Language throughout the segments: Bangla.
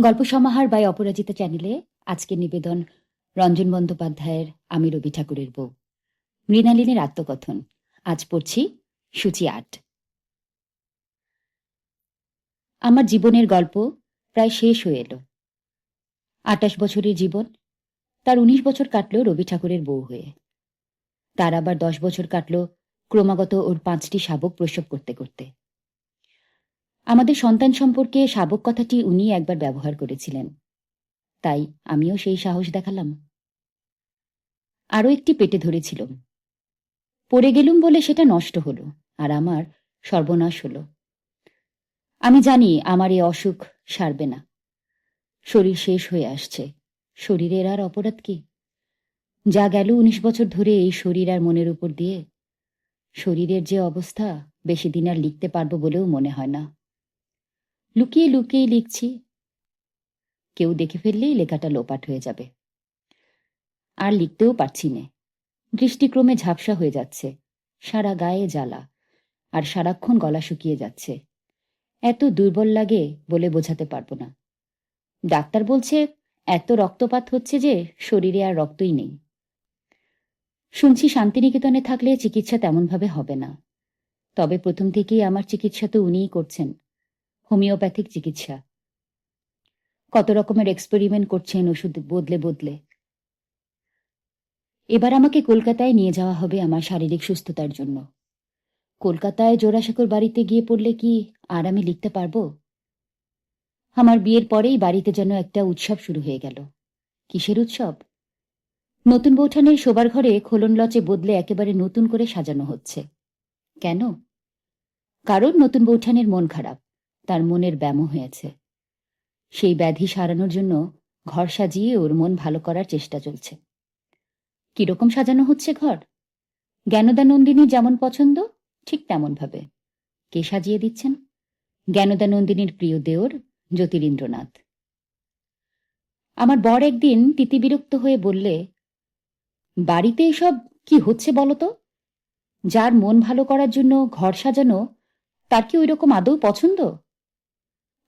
গল্প সমাহার বাই অপরাজিতা চ্যানেলে আজকে নিবেদন রঞ্জন বন্দ্যোপাধ্যায়ের আমি রবি ঠাকুরের বউ। মৃণালিনীর আত্মকথন। আজ পড়ছি সূচি আট। আমার জীবনের গল্প প্রায় শেষ হয়ে এলো। আটাশ বছরের জীবন, তার উনিশ বছর কাটলো রবি ঠাকুরের বউ হয়ে। তার আবার দশ বছর কাটলো ক্রমাগত ওর পাঁচটি শাবক প্রসব করতে করতে। আমাদের সন্তান সম্পর্কে শাবক কথাটি উনি একবার ব্যবহার করেছিলেন। তাই আমিও সেই সাহস দেখালাম। আরও একটি পেটে ধরেছিলাম পড়ে গেলুম বলে সেটা নষ্ট হলো আর আমার সর্বনাশ হলো। আমি জানি আমার এ অসুখ সারবে না। শরীর শেষ হয়ে আসছে। শরীরের আর অপরাধ কি? যা গেল উনিশ বছর ধরে এই শরীর আর মনের উপর দিয়ে। শরীরের যে অবস্থা, বেশি দিন আর লিখতে পারব বলেও মনে হয় না। লুকিয়ে লুকিয়ে লিখছি। কেউ দেখে ফেললেই লেখাটা লোপাট হয়ে যাবে। আর লিখতেও পারছি নে। দৃষ্টিক্রমে ঝাপসা হয়ে যাচ্ছে। সারা গায়ে জ্বালা। আর সারাক্ষণ গলা শুকিয়ে যাচ্ছে। এত দুর্বল লাগে বলে বোঝাতে পারব না। ডাক্তার বলছে, এত রক্তপাত হচ্ছে যে শরীরে আর রক্তই নেই। শুনছি শান্তিনিকেতনে থাকলে চিকিৎসা তেমনভাবে হবে না। তবে প্রথম থেকেই আমার চিকিৎসা তো উনিই করছেন। হোমিওপ্যাথিক চিকিৎসা। কত রকমের এক্সপেরিমেন্ট করছেন ওষুধ বদলে বদলে। এবার আমাকে কলকাতায় নিয়ে যাওয়া হবে আমার শারীরিক সুস্থতার জন্য। কলকাতায় জোড়াসাঁকোর বাড়িতে গিয়ে পড়লে কি আর আমি লিখতে পারব? আমার বিয়ের পরেই বাড়িতে যেন একটা উৎসব শুরু হয়ে গেল। কিসের উৎসব? নতুন বৌঠানের শোবার ঘরে খোলন লচে বদলে একেবারে নতুন করে সাজানো হচ্ছে। কেন? কারণ নতুন বৌঠানের মন খারাপ। তার মনের ব্যামো হয়েছে। সেই ব্যাধি সারানোর জন্য ঘর সাজিয়ে ওর মন ভালো করার চেষ্টা চলছে। কীরকম সাজানো হচ্ছে ঘর? জ্ঞানদা নন্দিনী যেমন পছন্দ, ঠিক তেমন ভাবে কে সাজিয়ে দিচ্ছেন? জ্ঞানদা নন্দিনীর প্রিয় দেওর জ্যোতিরিন্দ্রনাথ। আমার বর একদিন তিতিবিরক্ত হয়ে বললে, বাড়িতে এসব কি হচ্ছে বলতো যার মন ভালো করার জন্য ঘর সাজানো, তার কি ওই রকম আদৌ পছন্দ?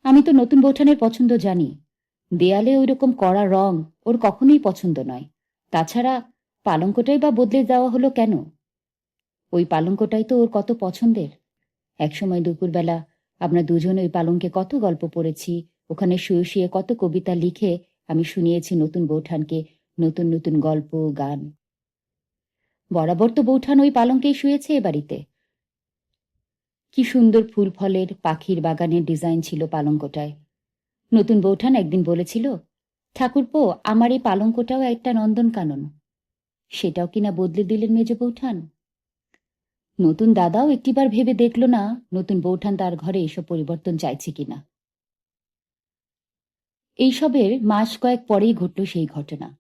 আমি তো নতুন বৌঠানের পছন্দ জানি। দেয়ালে ওই রকম কড়া রং ওর কখনোই পছন্দ নয়। তাছাড়া পালঙ্কটাই বা বদলে যাওয়া হলো কেন? ওই পালঙ্কটাই তো ওর কত পছন্দের। একসময় দুপুরবেলা আমরা দুজন ওই পালঙ্কে কত গল্প পড়েছি, ওখানে শুয়ে শুয়ে কত কবিতা লিখে আমি শুনিয়েছি নতুন বৌঠানকে নতুন নতুন গল্প, গান। বরাবর তো বৌঠান ওই পালঙ্কেই শুয়েছে এ বাড়িতে। কি সুন্দর ফুল ফলের পাখির বাগানের ডিজাইন ছিল পালঙ্কটায়। নতুন বৌঠান একদিন বলেছিল, ঠাকুরপো, আমার এই পালঙ্কটাও একটা নন্দন কানন। সেটাও কিনা বদলে দিলেন মেজ বৌঠান? নতুন দাদাও একটিবার ভেবে দেখল না নতুন বৌঠান তার ঘরে এসব পরিবর্তন চাইছে কিনা। এইসবের মাস কয়েক পরেই ঘটল সেই ঘটনা।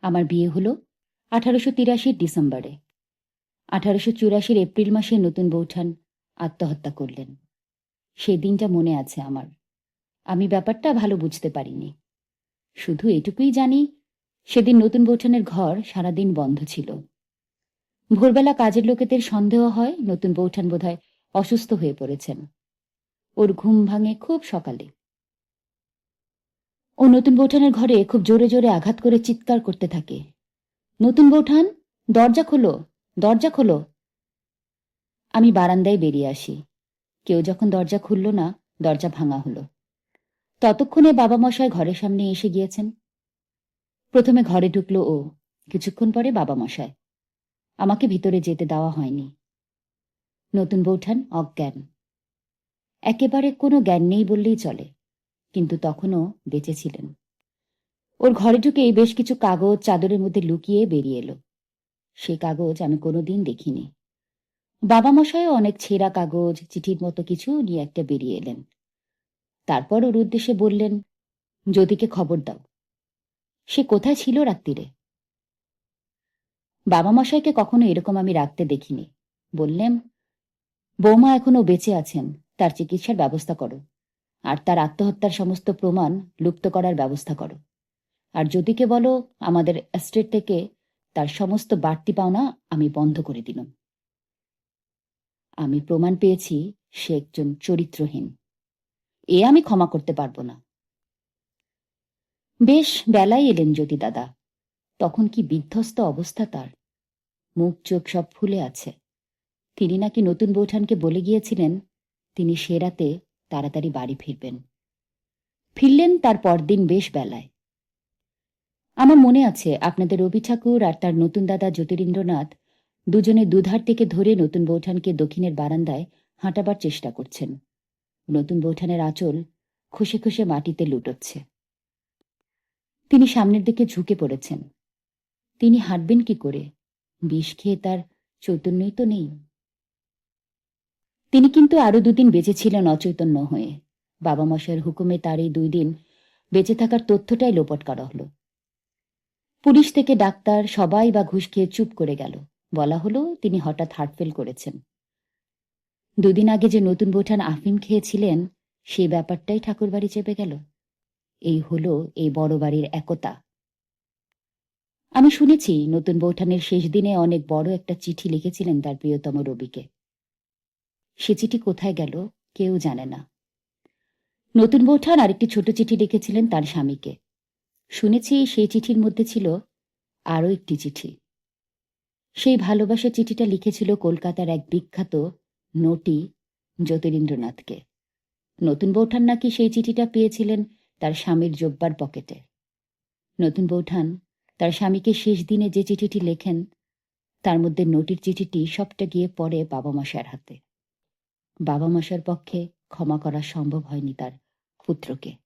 আমার বিয়ে হলো আঠারোশো তিরাশির ডিসেম্বরে। আঠারোশো চুরাশির এপ্রিল মাসে নতুন বৌঠান আত্মহত্যা করলেন। সেই দিনটা মনে আছে আমার, আমি ব্যাপারটা ভালো বুঝতে পারিনি। শুধু এটুকুই জানি, সেদিন নতুন বৌঠানের ঘর সারাদিন বন্ধ ছিল। ভোরবেলা কাজের লোকেদের সন্দেহ হয়, নতুন বৌঠান বোধহয় অসুস্থ হয়ে পড়েছেন। ওর ঘুম ভাঙে খুব সকালে। ও নতুন বৌঠানের ঘরে খুব জোরে জোরে আঘাত করে চিৎকার করতে থাকে। নতুন বৌঠান দরজা খোলো দরজা খোলো। আমি বারান্দায় বেরিয়ে আসি। কেউ যখন দরজা খুলল না, দরজা ভাঙা হলো। ততক্ষণে বাবা মশাই ঘরের সামনে এসে গিয়েছেন। প্রথমে ঘরে ঢুকলো ও, কিছুক্ষণ পরে বাবা মশাই আমাকে ভিতরে যেতে দেওয়া হয়নি। নতুন বৌঠান অজ্ঞান। একেবারে কোনো জ্ঞান নেই বললেই চলে, কিন্তু তখনও বেঁচে ছিলেন। ওর ঘরে ঢুকেই বেশ কিছু কাগজ চাদরের মধ্যে লুকিয়ে বেরিয়ে এলো। সে কাগজ আমি কোনোদিন দেখিনি। বাবা মশাইও অনেক ছেঁড়া কাগজ, চিঠির মতো কিছু নিয়ে একটা বেরিয়ে এলেন। তারপর ওর উদ্দেশ্যে বললেন যদিকে খবর দাও। সে কোথায় ছিল রাত্রিরে বাবা মশাইকে কখনো এরকম আমি রাখতে দেখিনি। বললেন, বৌমা এখনও বেঁচে আছেন, তার চিকিৎসার ব্যবস্থা করো। আর তার আত্মহত্যার সমস্ত প্রমাণ লুপ্ত করার ব্যবস্থা করো। আর যদিকে বলো, আমাদের এস্টেট থেকে তার সমস্ত বাড়তি পাওনা আমি বন্ধ করে দিলাম। আমি প্রমাণ পেয়েছি সে একজন চরিত্রহীন। এ আমি ক্ষমা করতে পারব না। বেশ, বেলায় এলেন জ্যোতি দাদা। তখন কি বিধ্বস্ত অবস্থা তার। মুখ, চোখ সব ফুলে আছে। তিনি নাকি নতুন বৌঠানকে বলে গিয়েছিলেন, তিনি সে রাতে তাড়াতাড়ি বাড়ি ফিরবেন। ফিরলেন তার পরদিন বেশ বেলায়। আমার মনে আছে, আপনাদের রবি ঠাকুর আর তার নতুন দাদা জ্যোতিরিন্দ্রনাথ দুজনে দুধার থেকে ধরে নতুন বৌঠানকে দক্ষিণের বারান্দায় হাঁটাবার চেষ্টা করছেন। নতুন বৌঠানের আঁচল খুশে খুশে মাটিতে লুটোচ্ছে। তিনি সামনের দিকে ঝুঁকে পড়েছেন। তিনি হাঁটবেন কি করে? বিষ খেয়ে তার চৈতন্যই তো নেই। তিনি কিন্তু আরও দুদিন বেঁচে ছিলেন অচৈতন্য হয়ে। বাবা মশাইয়ের হুকুমে তার এই দুই দিন বেঁচে থাকার তথ্যটাই লোপট করা হলো। পুলিশ থেকে ডাক্তার সবাই বা ঘুষ খেয়ে চুপ করে গেল। বলা হলো তিনি হঠাৎ হার্টফেল করেছেন। দুদিন আগে যে নতুন বৌঠান আফিম খেয়েছিলেন সেই ব্যাপারটাই ঠাকুরবাড়ি চেপে গেল। এই হলো এই বড় বাড়ির একতা। আমি শুনেছি নতুন বৌঠানের শেষ দিনে অনেক বড় একটা চিঠি লিখেছিলেন তার প্রিয়তম রবিকে। সে চিঠি কোথায় গেল কেউ জানে না। নতুন বৌঠান আরেকটি ছোট চিঠি লিখেছিলেন তার স্বামীকে। শুনেছি সেই চিঠির মধ্যে ছিল আরও একটি চিঠি। সেই ভালোবাসা চিঠিটা লিখেছিল কলকাতার এক বিখ্যাত নটি জ্যোতিরিন্দ্রনাথকে। নতুন বৌঠান নাকি সেই চিঠিটা পেয়েছিলেন তার স্বামীর জব্বার পকেটে। নতুন বৌঠান তার স্বামীকে শেষ দিনে যে চিঠিটি লেখেন, তার মধ্যে নোটির চিঠিটি সবটা গিয়ে পড়ে বাবা মশার হাতে। বাবা মশার পক্ষে ক্ষমা করা সম্ভব হয়নি তার পুত্রকে।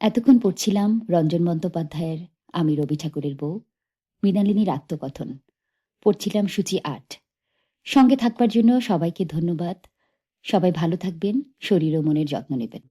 এতক্ষণ পড়ছিলাম রঞ্জন বন্দ্যোপাধ্যায়ের আমি রবি ঠাকুরের বউ। মৃণালিনীর আত্মকথন পড়ছিলাম সূচি আট। সঙ্গে থাকবার জন্য সবাইকে ধন্যবাদ। সবাই ভালো থাকবেন, শরীর ও মনের যত্ন নেবেন।